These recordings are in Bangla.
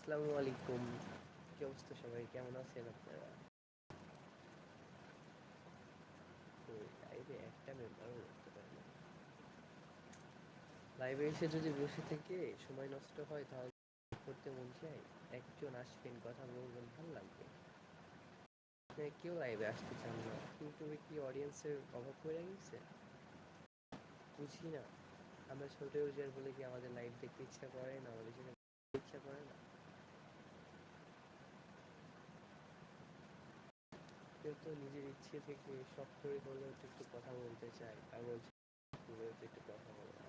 আসসালামু আলাইকুম। কি অবস্থা সবাই? কেমন আছেন আপনারা? লাইভে একটা মেম্বারও করতে পারে লাইভে এসে যদি বসে থেকে সময় নষ্ট হয়, তাহলে করতে মন চায়? একজন আসবেন, কথা বলবেন, ভালো লাগবে। কেউ লাইভে আসতে চান না। ইউটিউবে কি অডিয়েন্সের অভাব পড়ে গেছে? বুঝি না। আমরা ছোট ইউজার বলে কি আমাদের লাইভ দেখতে ইচ্ছা করে না? আমাদের সেটা ইচ্ছা করে না? কেউ তো নিজের ইচ্ছে থেকে শখ করে হলেও একটু কথা বলতে চায় আর বলছে একটু কথা বলে।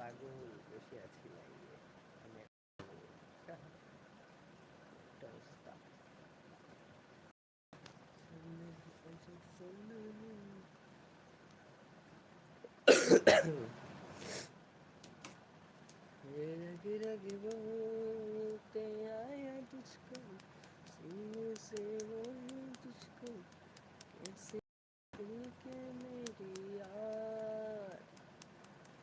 পাগল বসে আছি লাইনে আমি এক পাগল। একটা অবস্থা ये रग रग बोलते आया तुझको सीने से वो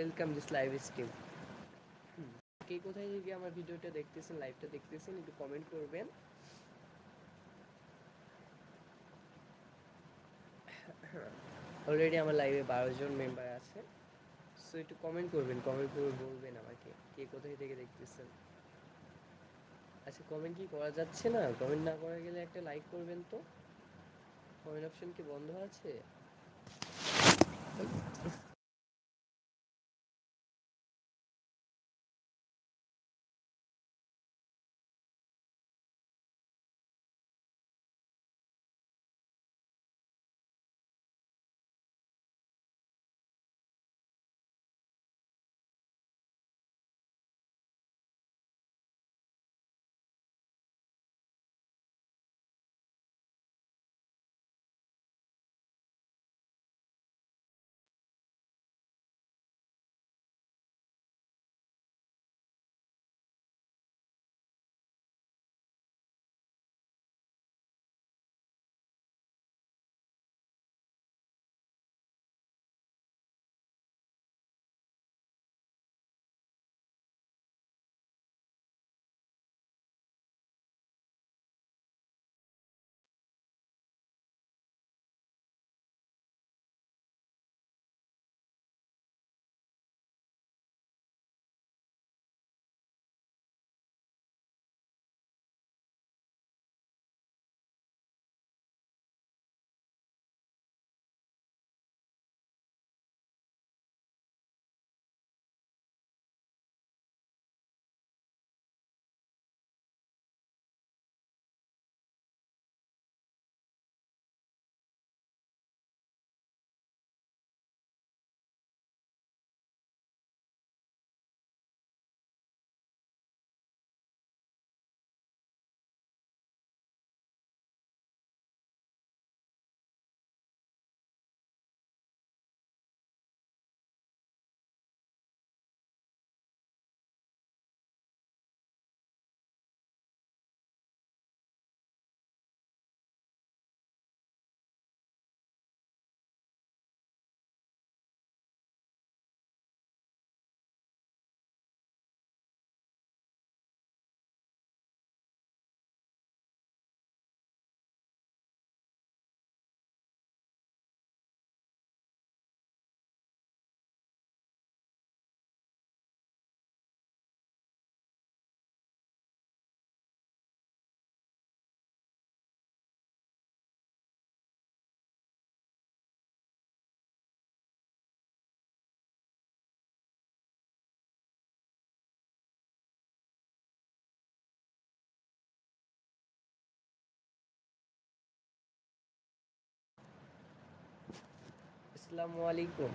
ওয়েলকাম দিস লাইভ স্ট্রিম কে কোথায় থেকে আমার ভিডিওটা দেখতেছেন লাইভটা দেখতেছেন, একটু কমেন্ট করবেন। অলরেডি আমার লাইভে বারো জন মেম্বার আছে। সো একটু কমেন্ট করবেন কমেন্ট করে বলবেন আমাকে, কে কোথায় থেকে দেখতেছেন। আচ্ছা কমেন্ট কি করা যাচ্ছে না? কমেন্ট না করা গেলে একটা লাইক করবেন তো। কমেন্ট অপশন কি বন্ধ আছে? আসসালামু আলাইকুম।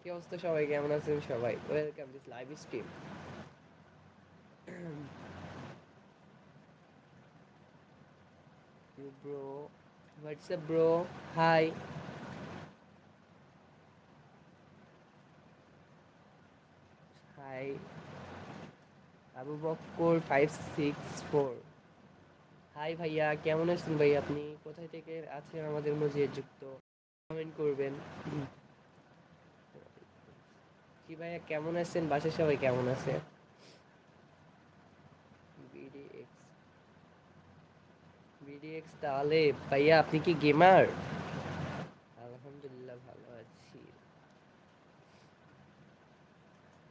কি অবস্থা সবাই? কেমন আছেন সবাই? Welcome this live stream you bro, what's up, bro? Hi. Hi. Hi ভাইয়া কেমন আছেন ভাই আপনি? কোথায় থেকে আছেন আমাদের মাঝে যুক্ত? কমেন্ট করবেন। কি ভাইয়া কেমন আছেন? বাসার সবাই কেমন আছে? বিডিএক্স বিডিএক্স তাহলে ভাইয়া আপনি কি গেমার আলহামদুলিল্লাহ ভালো আছি।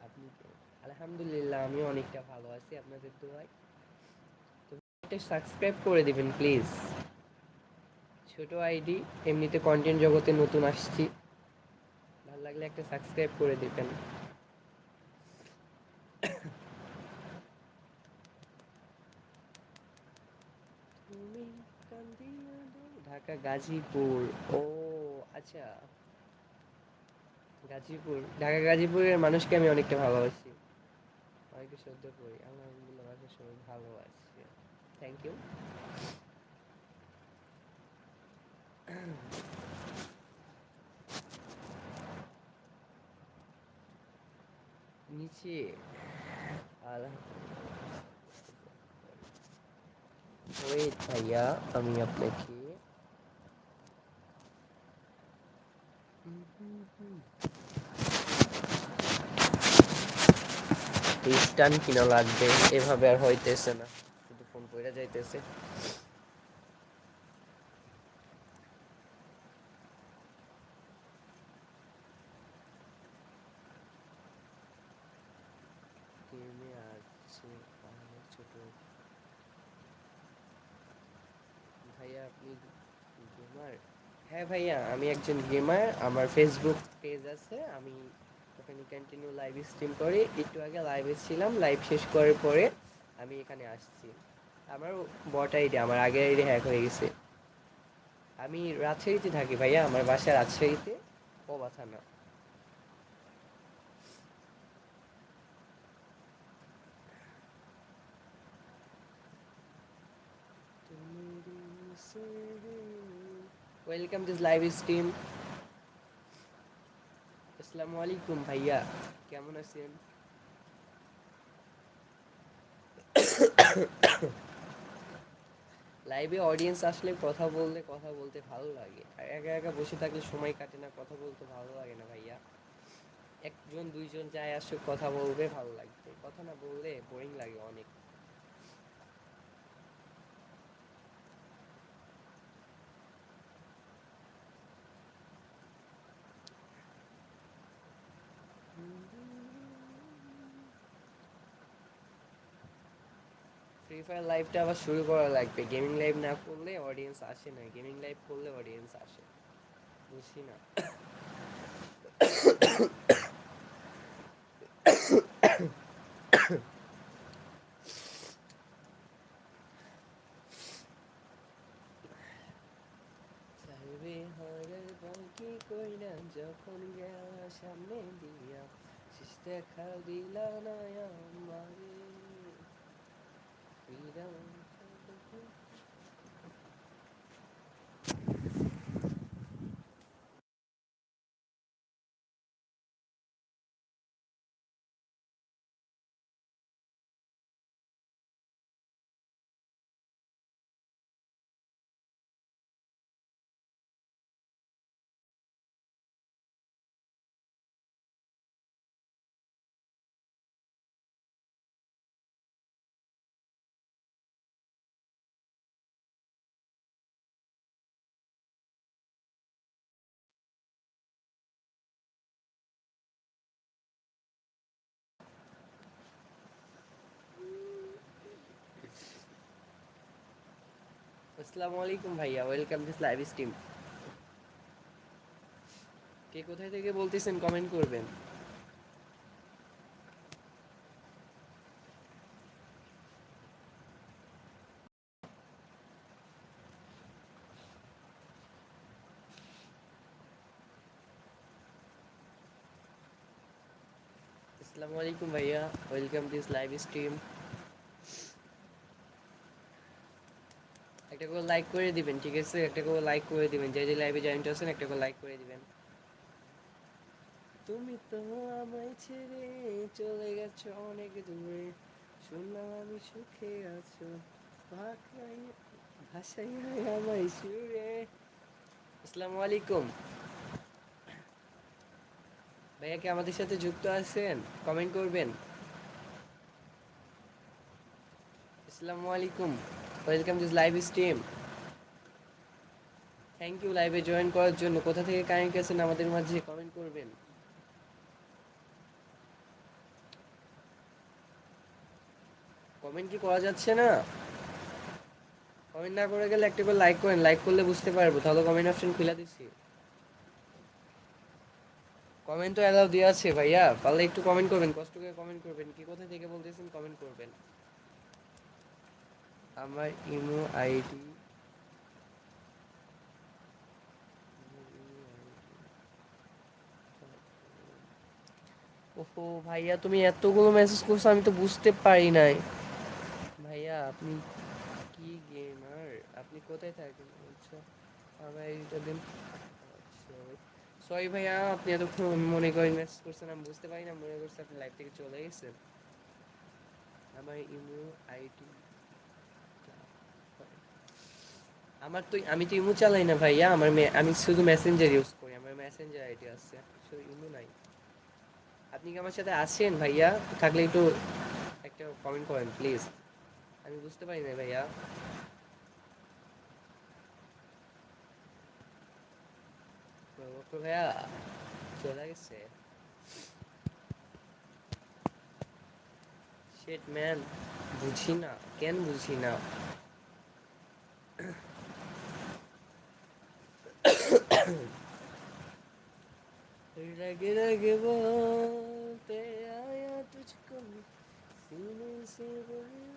আপনি আলহামদুলিল্লাহ আমি অনেকটা ভালো আছি। আপনাদের দোয়ায়। একটা সাবস্ক্রাইব করে দিবেন প্লিজ ছোট আইডি এমনিতে কন্টেন্ট জগতে নতুন আসছি। ভালো লাগলে একটা সাবস্ক্রাইব করে দিবেন। ঢাকা গাজীপুর। ও আচ্ছা। গাজীপুর। ঢাকা গাজীপুরের মানুষকে আমি অনেকটা ভালোবাসি। অনেকে শ্রদ্ধা করি। আলহামদুলিল্লাহ বাসার সবাই ভালো আছে থ্যাংক ইউ নিচে ওয়েট ভাইয়া আমি আপনাকে স্টান কিনা লাগবে এভাবে আর হইতেছে না শুধু যাইতেছে। ভাইয়া, আপনি গেমার? হ্যাঁ ভাইয়া, আমি একজন গেমার। আমার ফেসবুক পেজ আছে, আমি ওখানে কন্টিনিউ লাইভ স্ট্রিম করি। একটু আগে লাইভে ছিলাম লাইভ শেষ করার পরে আমি এখানে আসছি। আমার বট আইডি আমার আগের আইডি হ্যাক হয়ে গেছে। আমি রাজশাহীতে থাকি ভাইয়া, আমার বাসা রাজশাহীতে পবা থানা ওয়েলকাম দিস লাইভ স্ট্রিম আসসালামু আলাইকুম ভাইয়া, কেমন আছেন? লাইভে অডিয়েন্স আসলে কথা বললে কথা বলতে ভালো লাগে। আর একা একা বসে থাকলে সময় কাটে না, কথা বলতে ভালো লাগে না ভাইয়া। একজন, দুইজন যায় আসুক, কথা বলবে, ভালো লাগবে। কথা না বললে বোরিং লাগে অনেক। ফায়ার লাইভটা আবার শুরু করা লাগবে। গেমিং লাইভ না করলে অডিয়েন্স আসে না। গেমিং লাইভ করলে অডিয়েন্স আসে। বুঝছি না। যখন গেল সামনে দিয়া, শেষ না আমারে ফিরা আসসালামু আলাইকুম ভাইয়া ওয়েলকাম টু লাইভ স্ট্রিম কে কোথায় থেকে বলতেছেন কমেন্ট করবেন আসসালামু আলাইকুম ভাইয়া ওয়েলকাম টু লাইভ স্ট্রিম একটা করে লাইক করে দিবেন, ঠিক আছে? একটা করে লাইক করে দিবেন। যে যে লাইভে জয়েন্ট আছেন একটা করে লাইক করে দিবেন। তুমি তো আমায় ছেড়ে চলে গেছো অনেক দূরে। শুনলাম আমি সুখে আছো। ভাষাই আমায় সুরে। আসসালামু আলাইকুম। ভাইয়া কি আমাদের সাথে যুক্ত আছেন? কমেন্ট করবেন। আসসালামু আলাইকুম। Welcome this live stream thank you লাইভে জয়েন করার জন্য। কোথা থেকে কানেক্ট আছেন আমাদের মাঝে কমেন্ট করবেন। কমেন্ট কি করা যাচ্ছে না? কমেন্ট না করে গেলে একটা করে লাইক করেন। লাইক করলে বুঝতে পারব। তাহলে কমেন্ট অপশন খুলে দিচ্ছি। কমেন্ট তো অ্যালাউ দেওয়া আছে ভাইয়া। পারলে একটু কমেন্ট করবেন। কষ্ট করে কমেন্ট করবেন। কি কোথা থেকে বলতেছেন কমেন্ট করবেন। আমার ইমো আইডি ওহো, ভাইয়া তুমি এতগুলো মেসেজ করছ, আমি তো বুঝতে পারি নাই। ভাইয়া, আপনি কি গেমার আপনি কোথায় থাকেন? আচ্ছা আমার আইডিটা দিন। সরি ভাইয়া, আপনি এতক্ষণ মনে করেন মেসেজ করছেন, আমি বুঝতে পারি না, মনে করছি আপনি লাইভ থেকে চলে গেছেন। আমার ইমো আইডি আমার তো আমি তো ইমো চালাই না ভাইয়া, আমার আমি শুধু মেসেঞ্জার ইউজ করি, আমার মেসেঞ্জার আইডি আছে, শুধু ইমো নাই। আপনি কি আমার সাথে আছেন ভাইয়া? থাকলে একটু একটা কমেন্ট করেন প্লিজ আমি বুঝতে পারি না ভাইয়া। ভাইয়া, চলে গেছে। শেট ম্যান বুঝি না, কেন বুঝি না? रग रग बोलते आया तुझको सीने से बोले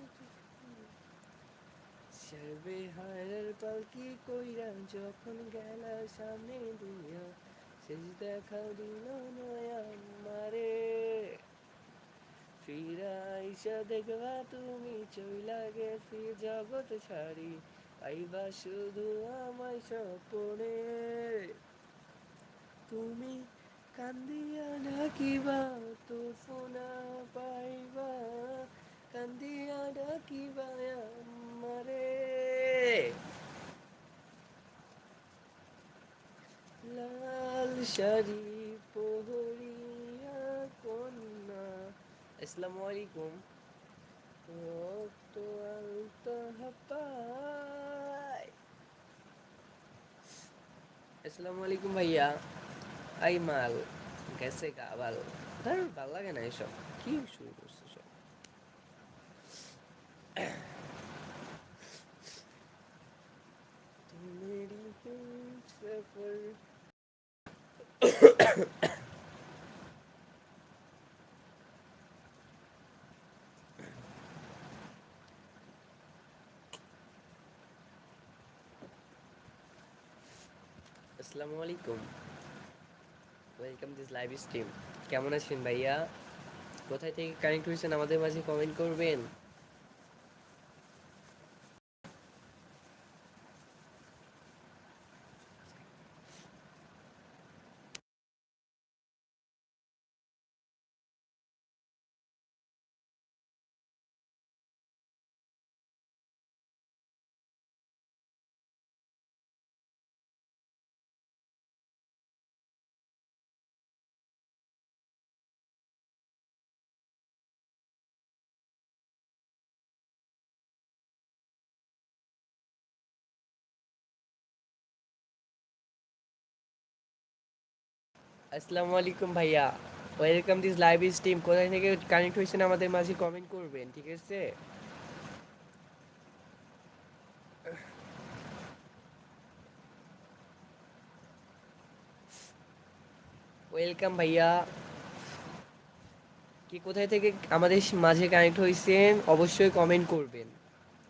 সর্বে হারার পালকি কইরা যখন গেল সামনে দুনিয়া শেষ দেখা দিল নয়া মারে ফিরা আইসা দেখবা তুমি চইলা গেছি জগৎ ছাড়ি আইবা শুধু আমায় স্বপনে। তুমি কান্দিয়া ডাকিবা তো ফোনা পাইবা। কান্দিয়া ডাকিবা আমারে। লাল শাড়ি পহরিয়া কন্যা। আসসালামু আলাইকুম। আসসালামু আলাইকুম ভাইয়া। আই মাল, গেছে গা ভালো ধর, ভালো লাগে না এসব। কি শুরু করছে সব? তুম সফর আসসালামু আলাইকুম। ওয়েলকাম দিস লাইভ স্ট্রিম কেমন আছেন ভাইয়া? কোথায় থেকে কানেক্ট হয়েছেন আমাদের মাঝে কমেন্ট করবেন? আসসালামু আলাইকুম ভাইয়া। ওয়েলকাম দিস লাইভ স্ট্রিম কোথায় থেকে কানেক্ট হয়েছেন আমাদের মাঝে কমেন্ট করবেন, ঠিক আছে? ওয়েলকাম ভাইয়া। কি কোথায় থেকে আমাদের মাঝে কানেক্ট হয়েছেন, অবশ্যই কমেন্ট করবেন।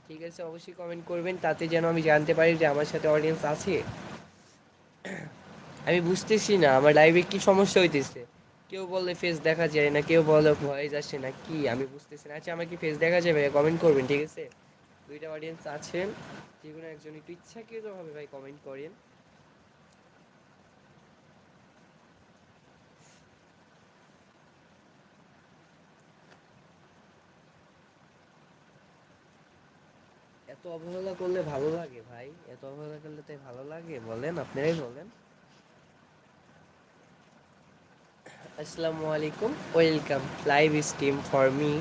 ঠিক আছে, অবশ্যই কমেন্ট করবেন, তাতে যেন আমি জানতে পারি যে আমার সাথে অডিয়েন্স আছে। আমি বুঝতেছি না, আমার লাইভে কি সমস্যা হইতেছে? কেউ বলে ফেস দেখা যায় না, কেউ বলে ভয়েস আসে না, কি? আমি বুঝতেছি না। আচ্ছা আমার কি ফেস দেখা যাবে কমেন্ট করবেন, ঠিক আছে? দুইটা অডিয়েন্স আছেন, যে কোনো একজন একটু ইচ্ছাকৃতভাবে ভাই কমেন্ট করেন। এত অবহেলা করলে ভালো লাগে ভাই? এত অবহেলা করলে তাই ভালো লাগে, বলেন, আপনারাই বলেন। আসসালামু আলাইকুম welcome. Live stream for me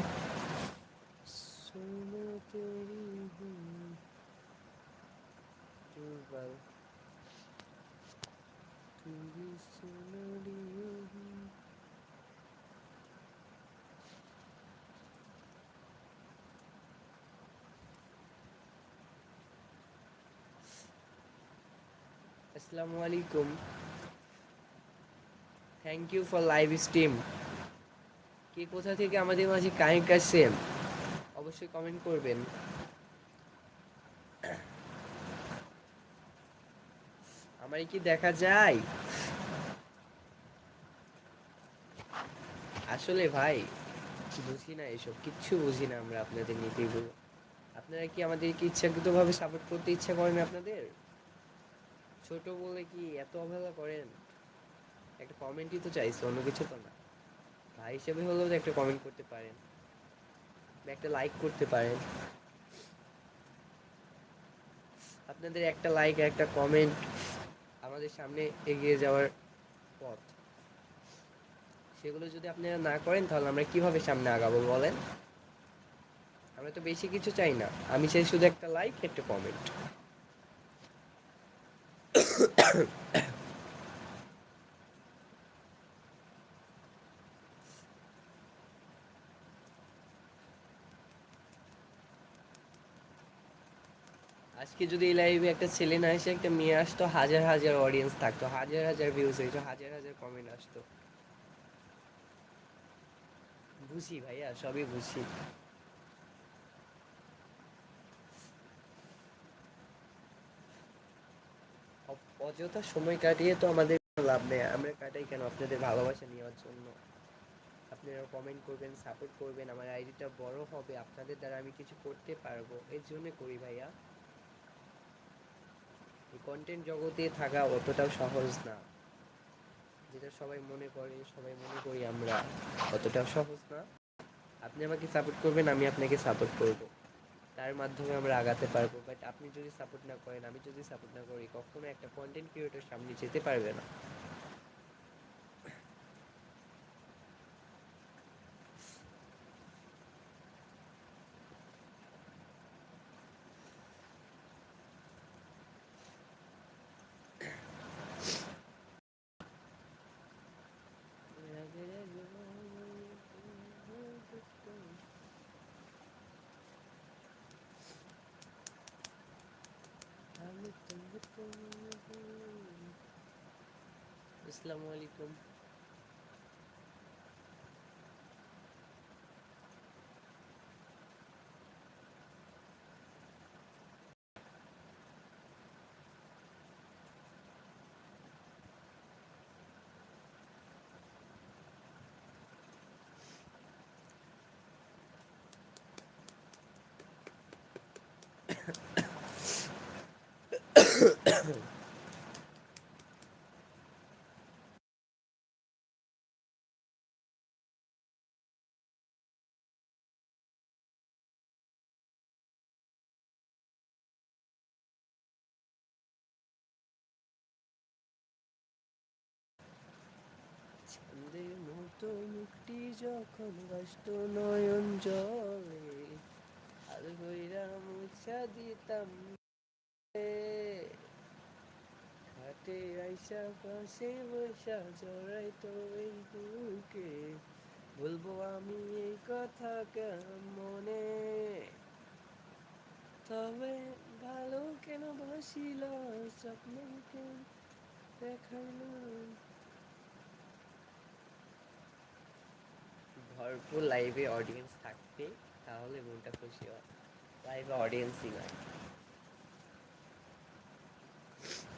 আসসালামু আলাইকুম thank you for live stream কে কোথা থেকে আমাদের মাঝে কানেক্ট আসছেন অবশ্যই কমেন্ট করবেন। আমার কি দেখা যায়? আসলে ভাই বুঝি না এসব, কিচ্ছু বুঝি না আমরা আপনাদের নীতিগুলো আপনারা কি আমাদেরকে ইচ্ছাকৃতভাবে সাপোর্ট করতে ইচ্ছা করেন আপনাদের? ছোট বলে কি এত অবহেলা করেন? কমেন্টই তো চাইছে, অন্য কিছু তো না। ভাই হিসেবে হলেও একটা কমেন্ট করতে পারেন। একটা লাইক করতে পারেন। আপনাদের একটা লাইক একটা কমেন্ট আমাদের সামনে এগিয়ে যাওয়ার পথ। সেগুলো যদি আপনারা না করেন, তাহলে আমরা কীভাবে সামনে আগাবো বলেন? আমরা তো বেশি কিছু চাই না। আমি চাই শুধু একটা লাইক একটা কমেন্ট যদি এই লাইভে একটা ছেলে না এসে একটা মেয়ে আসতো, হাজার হাজার অডিয়েন্স থাকতো, হাজার হাজার ভিউজ হইতো, হাজার হাজার কমেন্ট আসতো। বুঝি ভাইয়া, সবই বুঝি। অযথা সময় কাটিয়ে তো আমাদের লাভ নেই। আমরা কাটাই কেন আপনাদের ভালোবাসা নেওয়ার জন্য? আপনারা কমেন্ট করবেন সাপোর্ট করবেন, আমার আইডিটা বড় হবে, আপনাদের দ্বারা আমি কিছু করতে পারব। এর জন্য করি ভাইয়া। কন্টেন্ট জগতে থাকা অতটাও সহজ না। যেটা সবাই মনে করে, সবাই মনে করি আমরা, অতটাও সহজ না। আপনি আমাকে সাপোর্ট করবেন, আমি আপনাকে সাপোর্ট করব। তার মাধ্যমে আমরা আগাতে পারব। বাট আপনি যদি সাপোর্ট না করেন, আমি যদি সাপোর্ট না করি, কখনো একটা কন্টেন্ট ক্রিয়েটর সামনে যেতে পারবে না। আসসালামু আলাইকুম। মুক্তি যখন বাসত নয়ন জলে, আর হইরা মুছা দিতাম ঘাটে আইসা পাশে বসা জড়াই তো এই বুকে, বলব আমি এই কথা মনে তবে ভালো কেন বাসিল স্বপ্ন কেন দেখাইলো ভরপুর লাইভে অডিয়েন্স থাকবে, তাহলে মনটা খুশি হয় লাইভে অডিয়েন্সই নাই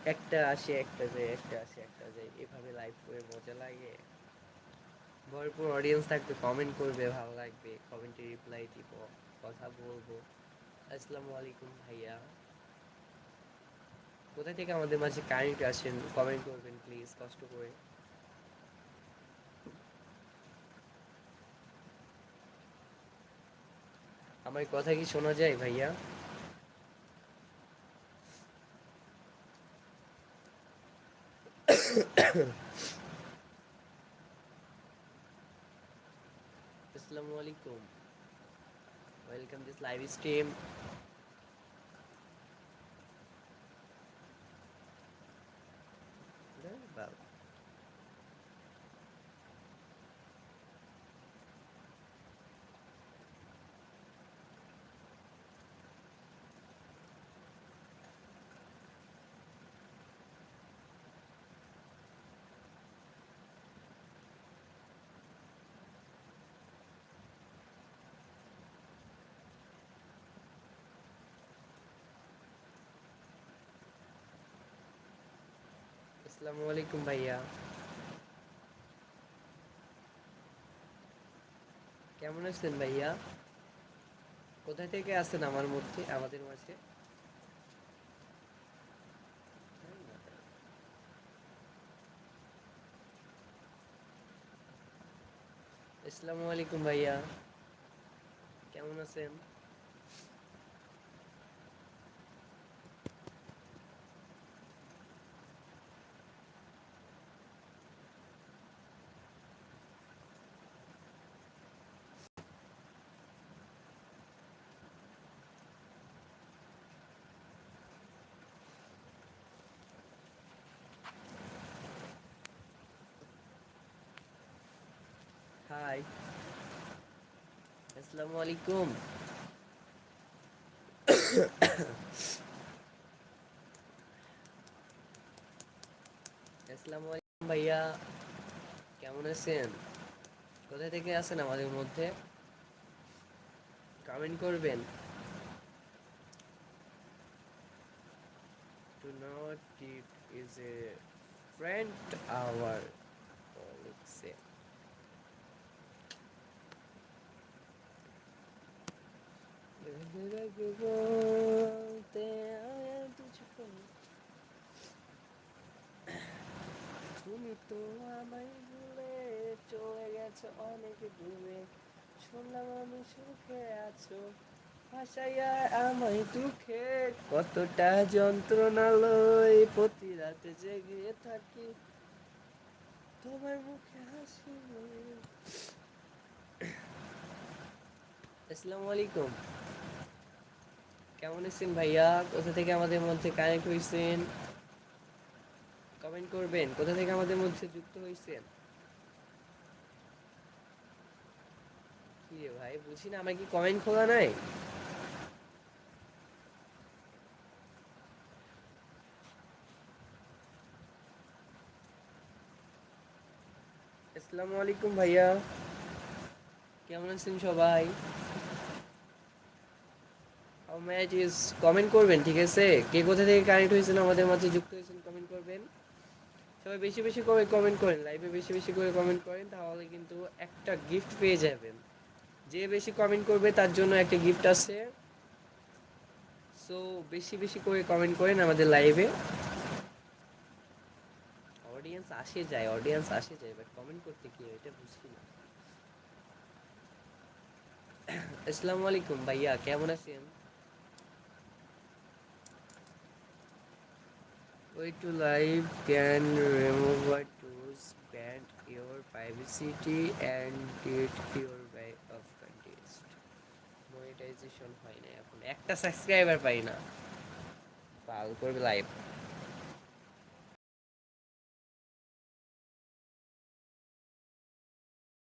একটা আসে, একটা যায়, একটা আসে, একটা যায়। এভাবে লাইভ করে মজা লাগে। ভরপুর অডিয়েন্স থাকবে কমেন্ট করবে, ভালো লাগবে। কমেন্টে রিপ্লাই দিব, কথা বলব। আসসালামু আলাইকুম ভাইয়া। কোথা থেকে আমাদের মাঝে কারেন্ট আসেন কমেন্ট করবেন প্লিজ কষ্ট করে। আমার কথা কি শোনা যায় ভাইয়া? আসসালামু আলাইকুম। ওয়েলকাম দিস লাইভ স্ট্রিম আসসালামু আলাইকুম ভাইয়া। কেমন আছেন ভাইয়া? কোথা থেকে আছেন আমার মধ্যে আমাদের মাঝে? আসসালামু আলাইকুম ভাইয়া। কেমন আছেন? হাই আসসালামু আলাইকুম আসসালামু আলাইকুম ভাইয়া। কেমন আছেন? কোথা থেকে আছেন আমাদের মধ্যে? কমেন্ট করবেন। Do not it is a friend our তুমি তো আমায় ভুলে চলে গেছো অনেক দূরে শুনলাম আমি সুখে আছো ভাসাইয়া আমায় দুঃখে কতটা যন্ত্রণা লই প্রতি রাতে জেগে থাকি। তোমার মুখে হাসি আসসালামু আলাইকুম। কেমন আছেন ভাইয়া? কোথা থেকে আমাদের মধ্যে কানেক্ট হয়েছেন কমেন্ট করবেন। কোথা থেকে আমাদের মধ্যে যুক্ত হয়েছেন কি রে ভাই, বুঝি না, আমার কি কমেন্ট খোলা নাই? আসসালামু আলাইকুম ভাইয়া। কেমন আছেন সবাই? ম্যাচ ইজ কমেন্ট করবেন, ঠিক আছে? কে কোথা থেকে কানেক্ট হয়েছেন, আমাদের মাঝে যুক্ত হয়েছেন কমেন্ট করবেন। সবাই বেশি বেশি করে কমেন্ট করেন লাইভে বেশি বেশি করে কমেন্ট করেন, তাহলে কিন্তু একটা গিফট পেয়ে যাবেন। যে বেশি কমেন্ট করবে, তার জন্য একটা গিফট আছে। সো বেশি বেশি করে কমেন্ট করেন আমাদের লাইভে অডিয়েন্স আসে যায় অডিয়েন্স আসে যায় বাট কমেন্ট করতে কি এটা বুঝছি না। আসসালামু আলাইকুম ভাইয়া, কেমন আছেন? Way to live can remove what tools grant your privacy and get your way of contest monetization হয় না এখন একটা সাবস্ক্রাইবার পাই না পাল করবে লাইভ